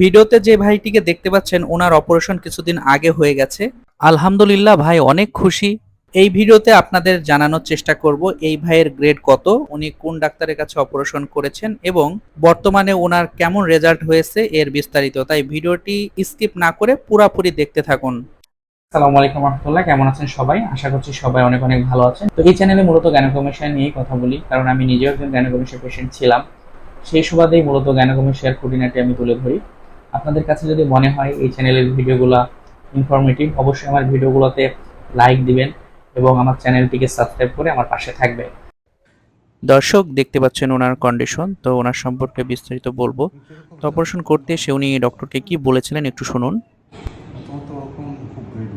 ভিডিওতে যে ভাইটিকে দেখতে পাচ্ছেন, ওনার অপারেশন কিছুদিন আগে হয়ে গেছে। আলহামদুলিল্লাহ ভাই অনেক খুশি। এই ভিডিওতে আপনাদের জানানোর চেষ্টা করব, এই ভাইয়ের গ্রেড কত, উনি কোন ডাক্তারের কাছে অপারেশন করেছেন এবং বর্তমানে ওনার কেমন রেজাল্ট হয়েছে এর বিস্তারিত। তাই ভিডিওটি স্কিপ না করে পুরাপুরি দেখতে থাকুন। আসসালামু আলাইকুম রহমতুল্লাহ, কেমন আছেন সবাই? আশা করছি সবাই অনেক অনেক ভালো আছেন। তো এই চ্যানেলে মূলত গ্যানোকমেশিয়া নিয়েই কথা বলি, কারণ আমি নিজেও একজন গ্যানোকমেশিয়া পেশেন্ট ছিলাম। সেই সুবাদেই মূলত গ্যানোকমেশিয়ার খুঁটিনাটি আমি তুলে ধরি। আপনাদের কাছে যদি মনে হয় এই চ্যানেলের ভিডিওগুলো ইনফরমেটিভ অবশ্যই আমার ভিডিওগুলোতে লাইক দিবেন এবং আমার চ্যানেলটিকে সাবস্ক্রাইব করে আমার পাশে থাকবে দর্শক দেখতে পাচ্ছেন ওনার কন্ডিশন তো ওনার সম্পর্কে বিস্তারিত বলব। তো অপারেশন করতে এসে উনি ডক্টরকে কি বলেছিলেন একটু শুনুন। গ্রেড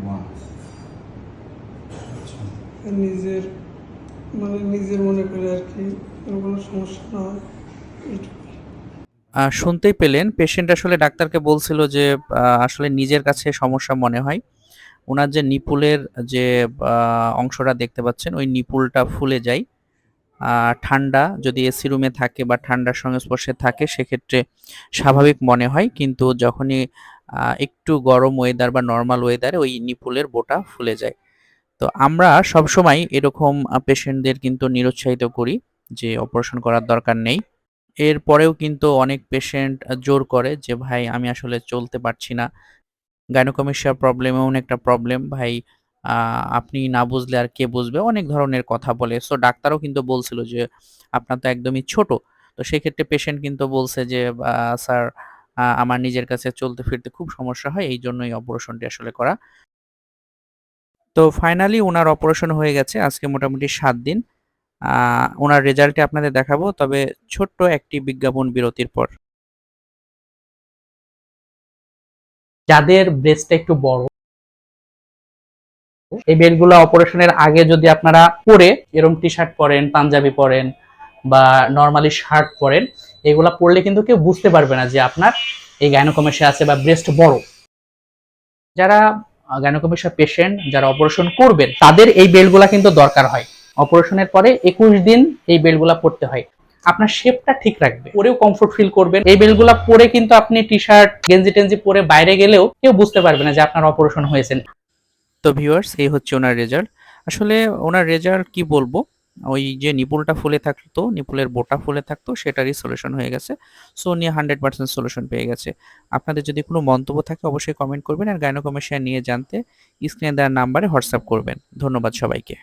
নিজের মানে নিজের মনে করে আর কি কোনো সমস্যা না হয়। শুনতেই পেলেন। পেশেন্ট আসলে ডাক্তারকে বলছিল যে আসলে নিজের কাছে সমস্যা মনে হয়। ওনার যে নিপুলের যে অংশটা দেখতে পাচ্ছেন, ওই নিপুলটা ফুলে যায়। ঠান্ডা যদি এসি রুমে থাকে বা ঠান্ডার সংস্পর্শে থাকে, সেক্ষেত্রে স্বাভাবিক মনে হয়। কিন্তু যখনই একটু গরম ওয়েদার বা নর্মাল ওয়েদারে ওই নিপুলের বোটা ফুলে যায়। তো আমরা সবসময় এরকম পেশেন্টদের কিন্তু নিরুৎসাহিত করি যে অপারেশন করার দরকার নেই। এরপরেও কিন্তু অনেক পেশেন্ট জোর করে যে, ভাই, আমি আসলে চলতে পারছি না। গাইনোকমেশিয়া প্রবলেম এমন একটা প্রবলেম ভাই আপনি না বুঝলে আর কে বুঝবে? অনেক ধরনের কথা বলে। সো ডাক্তারও কিন্তু বলছিল যে, আপনার তো একদমই ছোট। তো সেক্ষেত্রে পেশেন্ট কিন্তু বলছে যে স্যার আমার নিজের কাছে চলতে ফিরতে খুব সমস্যা হয়। এই জন্যই অপারেশনটি আসলে করা। তো ফাইনালি ওনার অপারেশন হয়ে গেছে। আজকে মোটামুটি সাত দিন। ওনার রেজাল্টে আপনাদের দেখাবো, তবে ছোট্ট একটি বিজ্ঞাপন বিরতির পর। যাদের ব্রেস্টটা একটু বড়, এই বেলগুলো অপারেশনের আগে যদি আপনারা পরে এরকম টি শার্ট পরেন, পাঞ্জাবি পরেন বা নর্মালি শার্ট পরেন, এগুলা পরলে কিন্তু কেউ বুঝতে পারবে না যে আপনার এই গাইনোকমেশিয়া আছে বা ব্রেস্ট বড়। যারা গাইনোকমেশিয়া পেশেন্ট যারা অপারেশন করবেন, তাদের এই বেল্টগুলা কিন্তু দরকার হয়। অপারেশনের পরে একুশ দিন এই বেল্টগুলা পরতে হয়। আপনার শেপটা ঠিক রাখবে। পরেও কমফোর্ট ফিল করবেন। এই বেল্টগুলা পরে কিন্তু আপনি টি শার্ট গেঞ্জি টেঞ্জি পরে বাইরে গেলেও কেউ বুঝতে পারবে না যে আপনার অপারেশন হয়েছে তো ভিউয়ার্স এই হচ্ছে ওনার রেজাল্ট আসলে ওনার রেজাল্ট কি বলব? ওই যে নিপুলটা ফুলে থাকতো, নিপুলের বোটা ফুলে থাকতো, সেটারই সলিউশন হয়ে গেছে। সো উনি হান্ড্রেড পার্সেন্ট সলিউশন পেয়ে গেছে। আপনাদের যদি কোনো মন্তব্য থাকে, অবশ্যই কমেন্ট করবেন আর গাইনোকমেশিয়া নিয়ে জানতে স্ক্রিনে দেওয়ার নাম্বারে হোয়াটসঅ্যাপ করবেন। ধন্যবাদ সবাইকে।